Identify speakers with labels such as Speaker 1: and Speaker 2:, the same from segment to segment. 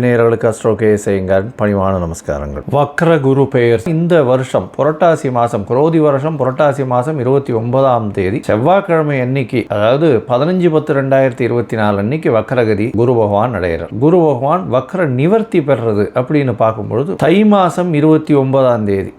Speaker 1: நேயர்களுக்கு அஸ்ட்ரோ செய்யுங்கள் பணிவான நமஸ்காரங்கள். வக்ர குரு பெயர். இந்த வருஷம் புரட்டாசி மாதம் குரோதி வருஷம் புரட்டாசி மாதம் இருபத்தி ஒன்பதாம் தேதி. செவ்வாய்க்கிழமை அன்னைக்கு அதாவது பதினஞ்சு பத்து ரெண்டாயிரத்தி இருபத்தி நாலு அன்னைக்கு வக்ரகதி குரு பகவான் அடைகிறார். குரு பகவான் வக்ர நிவர்த்தி பெறுறது அப்படின்னு பார்க்கும்பொழுது தை மாதம் இருபத்தி ஒன்பதாம் தேதி.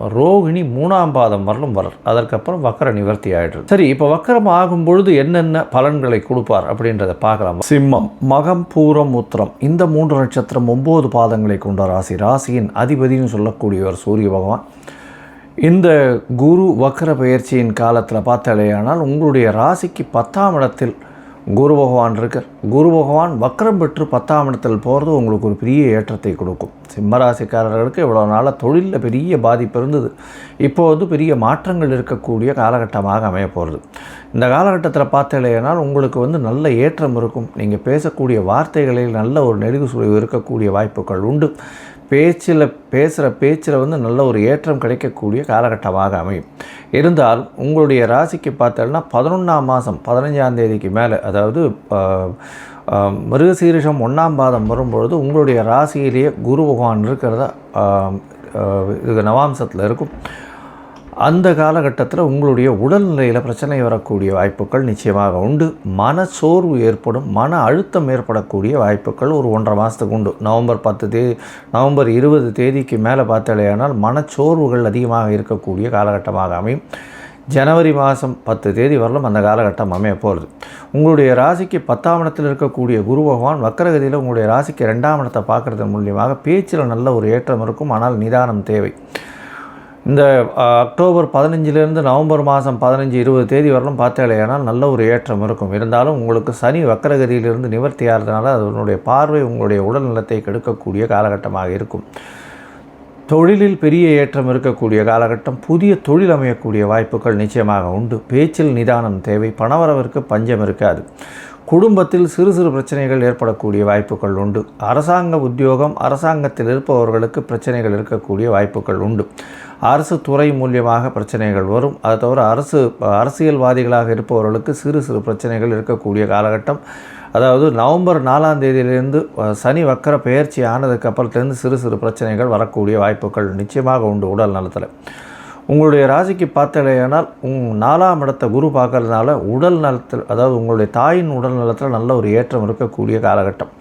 Speaker 1: ரோகிணி மூணாம் பாதம் வரலும் வரல் அதற்கப்புறம் வக்கர நிவர்த்தி ஆகிடுது சரி இப்போ வக்கரம் ஆகும் பொழுது என்னென்ன பலன்களை கொடுப்பார் அப்படின்றத பார்க்கலாம். சிம்மம் மகம் பூரம் உத்திரம். இந்த மூன்று நட்சத்திரம் ஒம்பது பாதங்களை கொண்ட ராசி. ராசியின் அதிபதினு சொல்லக்கூடியவர் சூரிய பகவான். இந்த குரு வக்கர பயிற்சியின் காலத்தில் பார்த்தாலேயானால் உங்களுடைய ராசிக்கு பத்தாம் இடத்தில் குரு பகவான் இருக்கார். குரு பகவான் வக்கரம் பெற்று பத்தாம் இடத்தில் போகிறது உங்களுக்கு ஒரு பெரிய ஏற்றத்தை கொடுக்கும். சிம்மராசிக்காரர்களுக்கு இவ்வளோ நாளாக தொழிலில் பெரிய பாதிப்பு இருந்தது. இப்போ வந்து பெரிய மாற்றங்கள் இருக்கக்கூடிய காலகட்டமாக அமைய போகிறது இந்த காலகட்டத்தில் பார்த்தலையானால் உங்களுக்கு வந்து நல்ல ஏற்றம் இருக்கும். நீங்கள் பேசக்கூடிய வார்த்தைகளில் நல்ல ஒரு நெருங்கு சுழிவு இருக்கக்கூடிய வாய்ப்புகள் உண்டு. பேச்சில் பேசுகிற பேச்சில் வந்து நல்ல ஒரு ஏற்றம் கிடைக்கக்கூடிய காலகட்டமாக அமையும். இருந்தால் உங்களுடைய ராசிக்கு பார்த்தோம்னா பதினொன்றாம் மாதம் பதினஞ்சாம் தேதிக்கு மேலே அதாவது மிருகசீரிஷம் ஒன்றாம் பாதம் வரும்பொழுது உங்களுடைய ராசியிலேயே குரு பகவான் இருக்கிறதா? இது நவாம்சத்தில் இருக்கும். அந்த காலகட்டத்தில் உங்களுடைய உடல்நிலையில் பிரச்சனை வரக்கூடிய வாய்ப்புகள் நிச்சயமாக உண்டு. மன சோர்வு ஏற்படும் மன அழுத்தம் ஏற்படக்கூடிய வாய்ப்புகள் ஒரு ஒன்றரை மாதத்துக்கு உண்டு. நவம்பர் பத்து தேதி நவம்பர் இருபது தேதிக்கு மேலே பார்த்தாலேயானால் மனச்சோர்வுகள் அதிகமாக இருக்கக்கூடிய காலகட்டமாக அமையும். ஜனவரி மாதம் பத்து தேதி வரலும் அந்த காலகட்டம் அமைய போகிறது. உங்களுடைய ராசிக்கு பத்தாம் இடத்தில் இருக்கக்கூடிய குரு பகவான் வக்கரகதியில் உங்களுடைய ராசிக்கு ரெண்டாம் இடத்தை பார்க்குறது மூலியமாக பேச்சில் நல்ல ஒரு ஏற்றம் இருக்கும். ஆனால் நிதானம் தேவை. இந்த அக்டோபர் பதினஞ்சிலேருந்து நவம்பர் மாதம் பதினஞ்சு இருபது தேதி வரலும் பார்த்தாலேயானால் நல்ல ஒரு ஏற்றம் இருக்கும். இருந்தாலும் உங்களுக்கு சனி வக்கரகதியிலிருந்து நிவர்த்தி ஆகிறதுனால அதனுடைய பார்வை உங்களுடைய உடல் நலத்தை கெடுக்கக்கூடிய காலகட்டமாக இருக்கும். தொழிலில் பெரிய ஏற்றம் இருக்கக்கூடிய காலகட்டம் புதிய தொழில் அமையக்கூடிய வாய்ப்புகள் நிச்சயமாக உண்டு. பேச்சில் நிதானம் தேவை பணவரவிற்கு பஞ்சம் இருக்காது. குடும்பத்தில் சிறு சிறு பிரச்சனைகள் ஏற்படக்கூடிய வாய்ப்புகள் உண்டு. அரசாங்க உத்தியோகம் அரசாங்கத்தில் இருப்பவர்களுக்கு பிரச்சனைகள் இருக்கக்கூடிய வாய்ப்புகள் உண்டு. அரசு துறை மூலியமாக பிரச்சனைகள் வரும். அதை தவிர அரசு அரசியல்வாதிகளாக இருப்பவர்களுக்கு சிறு சிறு பிரச்சனைகள் இருக்கக்கூடிய காலகட்டம் அதாவது நவம்பர் நாலாம் தேதியிலிருந்து சனி வக்கர பெயர்ச்சி ஆனதுக்கு அப்புறத்துலேருந்து சிறு சிறு பிரச்சனைகள் வரக்கூடிய வாய்ப்புகள் நிச்சயமாக உண்டு உடல் நலத்தில். உங்களுடைய ராசிக்கு பார்த்தலையானால் உங் நாலாம் இடத்த குரு பார்க்கறதுனால உடல் நலத்தில் அதாவது உங்களுடைய தாயின் உடல் நலத்தில் நல்ல ஒரு ஏற்றம் இருக்கக்கூடிய காலகட்டம்.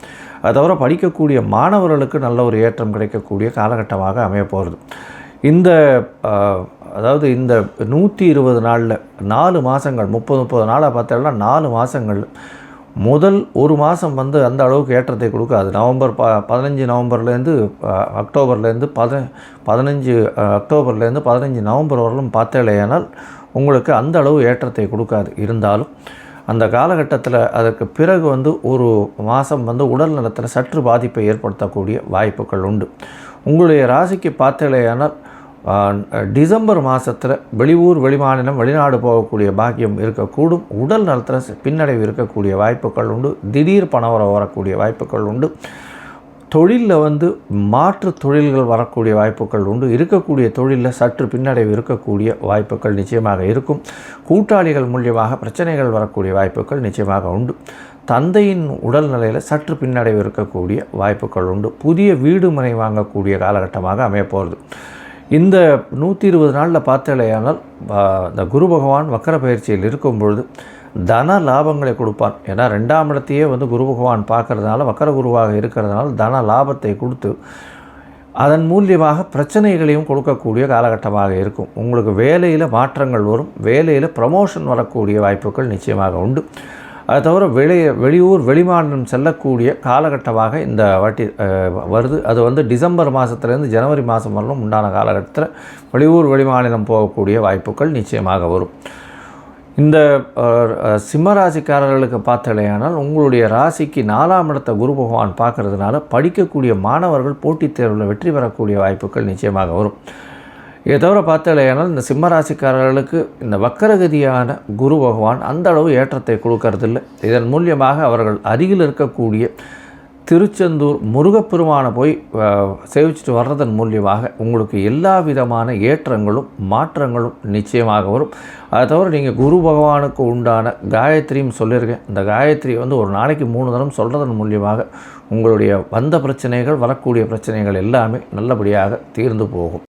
Speaker 1: அதை தவிர படிக்கக்கூடிய மாணவர்களுக்கு நல்ல ஒரு ஏற்றம் கிடைக்கக்கூடிய காலகட்டமாக அமைய போகிறது. இந்த அதாவது இந்த நூற்றி இருபது நாளில் நாலு மாதங்கள் முப்பது முப்பது நாளாக பார்த்தோம்னா நாலு மாதங்கள் முதல் ஒரு மாதம் வந்து அந்த அளவுக்கு ஏற்றத்தை கொடுக்காது. நவம்பர் ப பதினஞ்சு நவம்பர்லேருந்து அக்டோபர்லேருந்து பத பதினஞ்சு அக்டோபர்லேருந்து பதினஞ்சு நவம்பர் வரலும் பார்த்தேலையானால் உங்களுக்கு அந்த அளவு ஏற்றத்தை கொடுக்காது. இருந்தாலும் அந்த காலகட்டத்தில் அதற்கு பிறகு வந்து ஒரு மாதம் வந்து உடல் நலத்தில் சற்று பாதிப்பை ஏற்படுத்தக்கூடிய வாய்ப்புகள் உண்டு. உங்களுடைய ராசிக்கு பார்த்தேலையானால் டிசம்பர் மாதத்தில் வெளியூர் வெளிமாநிலம் வெளிநாடு போகக்கூடிய பாக்கியம் இருக்கக்கூடும். உடல் நலத்தில் பின்னடைவு இருக்கக்கூடிய வாய்ப்புகள் உண்டு. திடீர் பணவரம் வரக்கூடிய வாய்ப்புகள் உண்டு. தொழிலில் வந்து மாற்று தொழில்கள் வரக்கூடிய வாய்ப்புகள் உண்டு. இருக்கக்கூடிய தொழிலில் சற்று பின்னடைவு இருக்கக்கூடிய வாய்ப்புகள் நிச்சயமாக இருக்கும். கூட்டாளிகள் மூலியமாக பிரச்சனைகள் வரக்கூடிய வாய்ப்புகள் நிச்சயமாக உண்டு. தந்தையின் உடல்நிலையில் சற்று பின்னடைவு இருக்கக்கூடிய வாய்ப்புகள் உண்டு. புதிய வீடு மனை வாங்கக்கூடிய காலகட்டமாக அமையப்போகிறது இந்த நூற்றி இருபது நாளில் பார்த்தாலேயானால் இந்த குரு பகவான் வக்கர பயிற்சியில் இருக்கும் பொழுது தன லாபங்களை கொடுப்பான். ஏன்னா ரெண்டாம் இடத்தையே வந்து குரு பகவான் பார்க்கறதுனால வக்கர குருவாக இருக்கிறதுனால தன லாபத்தை கொடுத்து அதன் மூலியமாக பிரச்சனைகளையும் கொடுக்கக்கூடிய காலகட்டமாக இருக்கும். உங்களுக்கு வேலையில் மாற்றங்கள் வரும். வேலையில் ப்ரமோஷன் வரக்கூடிய வாய்ப்புகள் நிச்சயமாக உண்டு. அது தவிர வெளி வெளியூர் வெளிமாநிலம் செல்லக்கூடிய காலகட்டமாக இந்த வாட்டி வருது. அது வந்து டிசம்பர் மாதத்துலேருந்து ஜனவரி மாதம் வரலும் உண்டான காலகட்டத்தில் வெளியூர் வெளிமாநிலம் போகக்கூடிய வாய்ப்புகள் நிச்சயமாக வரும். இந்த சிம்மராசிக்காரர்களுக்கு பார்த்தலையானால் உங்களுடைய ராசிக்கு நாலாம் இடத்த குரு பகவான் பார்க்கறதுனால படிக்கக்கூடிய மாணவர்கள் போட்டித் தேர்வில் வெற்றி பெறக்கூடிய வாய்ப்புகள் நிச்சயமாக வரும். இதை தவிர பார்த்தாலேயானால் இந்த சிம்மராசிக்காரர்களுக்கு இந்த வக்கரகதியான குரு பகவான் அந்த அளவு ஏற்றத்தை கொடுக்கறதில்லை. இதன் மூலியமாக அவர்கள் அருகில் இருக்கக்கூடிய திருச்செந்தூர் முருகப்பெருமானை போய் சேவிச்சுட்டு வர்றதன் மூலியமாக உங்களுக்கு எல்லா விதமான ஏற்றங்களும் மாற்றங்களும் நிச்சயமாக வரும். அதை தவிர நீங்கள் குரு பகவானுக்கு உண்டான காயத்ரியும் சொல்லியிருக்கேன். இந்த காயத்ரி வந்து ஒரு நாளைக்கு மூணு தரம் சொல்கிறதன் மூலியமாக உங்களுடைய வந்த பிரச்சனைகள் வரக்கூடிய பிரச்சனைகள் எல்லாமே நல்லபடியாக தீர்ந்து போகும்.